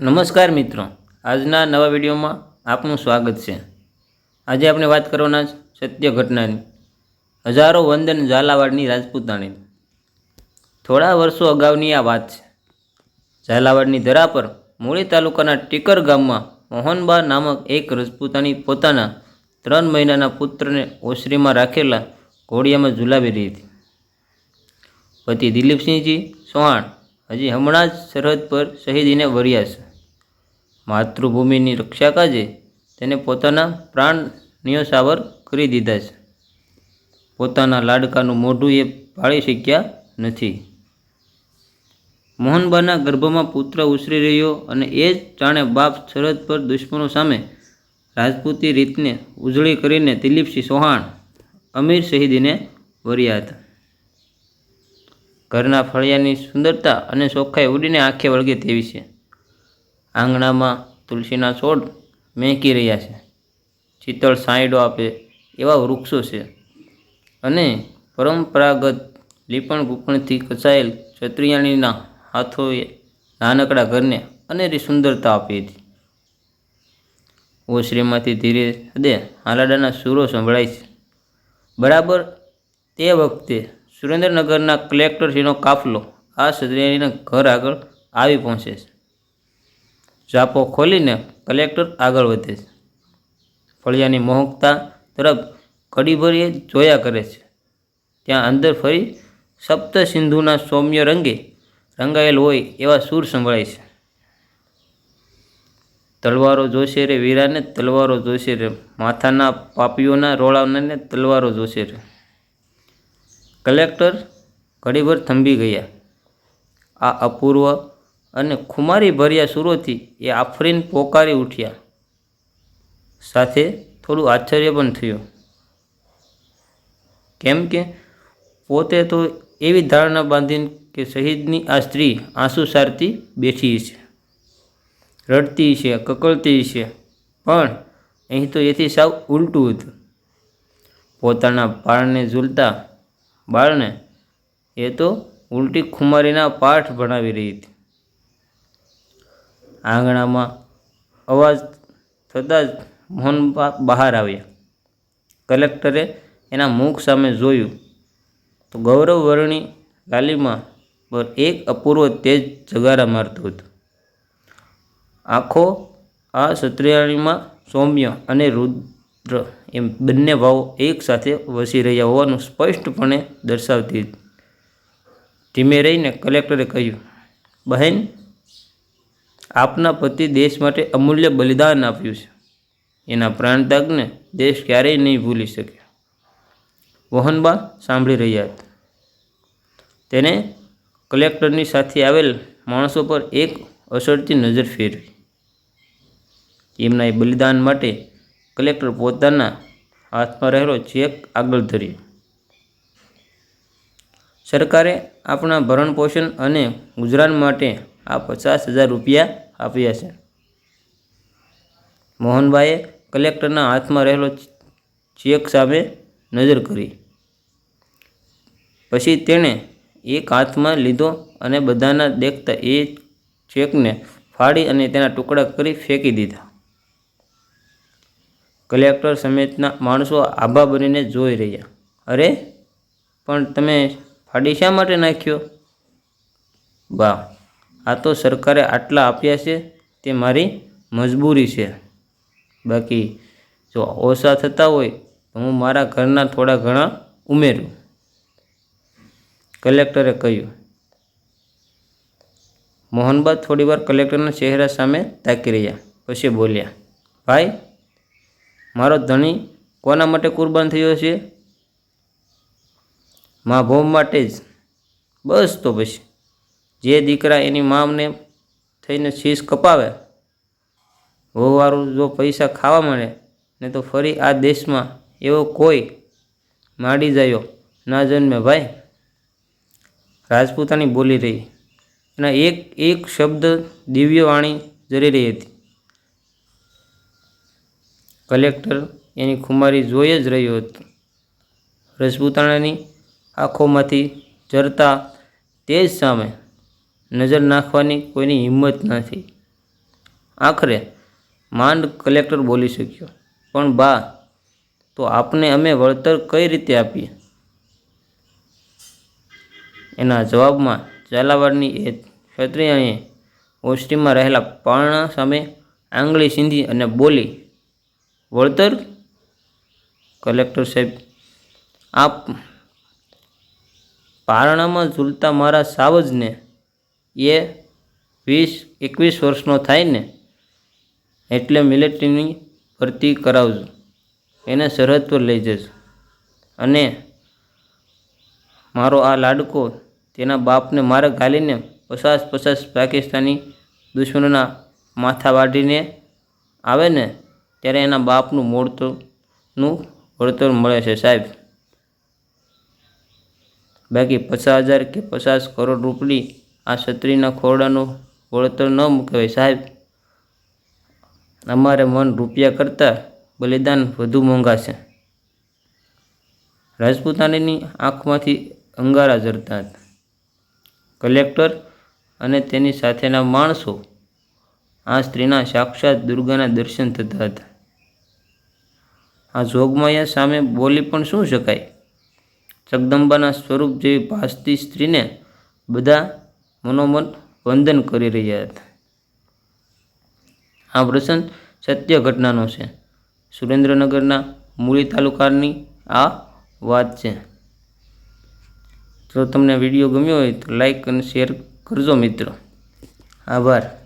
નમસ્કાર મિત્રો. આજના નવા વિડીયોમાં આપનું સ્વાગત છે. આજે આપણે વાત કરવાના છે સત્ય ઘટનાની. હજારો વંદન ઝાલાવાડની રાજપૂતાણી. થોડા વર્ષો અગાઉની આ વાત છે. ઝાલાવાડની ધરા પર મૂળી તાલુકાના ટીકર ગામમાં મોહનબા નામક એક રાજપૂતાણી પોતાના ત્રણ મહિનાના પુત્રને ઓસરીમાં રાખેલા ઘોડિયામાં ઝુલાવી રહી હતી. પતિ દિલીપસિંહજી ચૌહાણ હજી હમણાં જ સરહદ પર શહીદીને વર્યા છે. માતૃભૂમિની રક્ષા કાજે તેને પોતાના પ્રાણ નિયોસાવર કરી દીધા છે. પોતાના લાડકાનું મોઢું એ પાળી શક્યા નથી. મોહનબાના ગર્ભમાં પુત્ર ઉછરી રહ્યો અને એ જ જાણે બાપ સરહદ પર દુશ્મનો સામે રાજપૂતી રીતને ઉજળી કરીને દિલીપસિંહ ચૌહાણ, અમીર શહીદીને વર્યા હતા. ઘરના ફળિયાની સુંદરતા અને ચોખ્ખાઈ ઉડીને આંખે વળગે તેવી છે. આંગણામાં તુલસીના છોડ મહેકી રહ્યા છે. શીતળ સાંયડો આપે એવા વૃક્ષો છે. અને પરંપરાગત લીપણ ગુપણથી કચાયેલ ક્ષત્રિયાણીના હાથોએ નાનકડા ઘરને અનેરી સુંદરતા આપી હતી. ઓશ્રીમાંથી ધીરે હદે હાલાડાના સૂરો સંભળાય છે. બરાબર તે વખતે સુરેન્દ્રનગરના કલેક્ટરશ્રીનો કાફલો આ ક્ષત્રિયાણીના ઘર આગળ આવી પહોંચે છે. ઝાપો ખોલીને કલેક્ટર આગળ વધે છે. ફળિયાની મોહકતા તરફ કડીભરીએ જોયા કરે છે. ત્યાં અંદર ફરી સપ્ત સિંધુના સૌમ્ય રંગે રંગાયેલ હોય એવા સૂર સંભળાય છે. તલવારો જોશે રે વીરાને, તલવારો જોશે રે માથાના પાપીઓના રોળાને તલવારો જોશે રે. કલેક્ટર ઘડીભર થંભી ગયા. આ અપૂર્વ અને ખુમારી ભર્યા સુરોથી એ આફરીન પોકારી ઉઠ્યા. સાથે થોડું આશ્ચર્ય પણ થયું. કેમ કે પોતે તો એવી ધારણા બાંધીને કે શહીદની આ સ્ત્રી આંસુ સારતી બેઠી છે, રડતી છે, કકળતી છે, પણ અહીં તો એથી સાવ ઉલટું હતું. પોતાના પાળને ઝૂલતા બાળને એ તો ઉલટી ખુમારીના પાઠ ભણાવી રહી હતી. આંગણામાં અવાજ થતાં જ મોહનબા બહાર આવ્યા. કલેક્ટરે એના મુખ સામે જોયું તો ગૌરવવર્ણી ગાલીમાં પર એક અપૂર્વ તેજ જગારા મારતું હતું. આખો આ ક્ષત્રિયાણીમાં સૌમ્ય અને રુદ્ર એમ બંને ભાવો એકસાથે વસી રહ્યા હોવાનું સ્પષ્ટપણે દર્શાવતી ધીમે રહીને કલેક્ટરે કહ્યું, બહેન આપના પતિ દેશ માટે અમૂલ્ય બલિદાન આપ્યું છે. એના પ્રાણત્યાગને દેશ ક્યારેય નહીં ભૂલી શકે. મોહનબા સાંભળી રહ્યા હતા. તેને કલેક્ટરની સાથે આવેલ માણસો પર એક અસરથી નજર ફેરવી. એમના એ બલિદાન માટે કલેક્ટર પોતાના હાથમાં રહેલો ચેક આગળ ધર્યો. સરકારે આપણા ભરણપોષણ અને ગુજરાન માટે આ પચાસ હજાર રૂપિયા આપ્યા છે. મોહનભાઈએ કલેક્ટરના હાથમાં રહેલો ચેક સામે નજર કરી. પછી તેણે એક હાથમાં લીધો અને બધાના દેખતા એ ચેકને ફાડી અને તેના ટુકડા કરી ફેંકી દીધા. કલેક્ટર સમેતના માણસો આભા બનીને જોઈ રહ્યા. અરે, પણ તમે ફાડી શા માટે નાખ્યો? વાહ આ તો સરકારે આટલા આપ્યા છે, તે મારી મજબૂરી છે. બાકી જો ઓછા થતા હોય, તો હું મારા ઘરના થોડા ઘણા ઉમેરું. કલેક્ટરે કહ્યું. મોહનબાદ થોડીવાર કલેક્ટરના ચહેરા સામે તાકી રહ્યા, પછી બોલ્યા, ભાઈ, મારો ધણી કોના માટે કુરબાન થયો છે? મા ભોમ માટે જ. બસ તો પછી. જે દીકરા એની મામને થઈને શીશ કપાવે વહુવારું જો પૈસા ખાવા મળે ને તો ફરી આ દેશમાં એવો કોઈ માડી જાયો. ના જન્મે ભાઈ. રાજપૂતાની બોલી રહી. અને એક એક શબ્દ દિવ્ય વાણી જરી રહી હતી. કલેક્ટર એની ખુમારી જોઈ જ રહ્યો હતો. રજપૂતાણાની આંખોમાંથી જરતા તેજ સામે નજર નાખવાની કોઈની હિંમત નથી. આખરે માંડ કલેક્ટર બોલી શક્યો, પણ બા, તો આપને અમે વળતર કઈ રીતે આપીએ? એના જવાબમાં ઝાલાવાડની એ ક્ષત્રિયએ ઓસ્ટ્રીમાં રહેલા પારણા સામે આંગળી સીંધી અને બોલી, વળતર? કલેક્ટર સાહેબ, આપ પારણામાં ઝૂલતા મારા સાવજને એ વીસ, એકવીસ વર્ષનો થાય ને એટલે મિલિટરીની ભરતી કરાવજો. એને સરહદ પર લઈ જજો. અને મારો આ લાડકો તેના બાપને મારે ગાલીને પચાસ પચાસ પાકિસ્તાની દુશ્મનોના માથા વાઢીને આવે ને ત્યારે એના બાપનું મોડતરનું વળતર મળે છે સાહેબ. બાકી પચાસ હજાર કે પચાસ કરોડ રૂપડી આ છત્રીના ખોરડાનું વળતર ન મૂકવાય સાહેબ, અમારે મન રૂપિયા કરતાં બલિદાન વધુ મોંઘા છે રાજપૂતાણીની આંખમાંથી અંગારા ઝરતા હતા. કલેક્ટર અને તેની સાથેના માણસો આ સ્ત્રીના સાક્ષાત દુર્ગાના દર્શન થતા હતા. આ જોગમાયા સામે બોલી પણ શું શકાય? જગદંબાના સ્વરૂપ જેવી ભાસતી સ્ત્રીને બધા મનોમન વંદન કરી રહ્યા હતા. આ પ્રસંગ સત્ય ઘટનાનો છે. સુરેન્દ્રનગરના મૂળી તાલુકાની આ વાત છે. જો તમને વીડિયો ગમ્યો હોય તો લાઈક અને શેર કરજો મિત્રો. આભાર.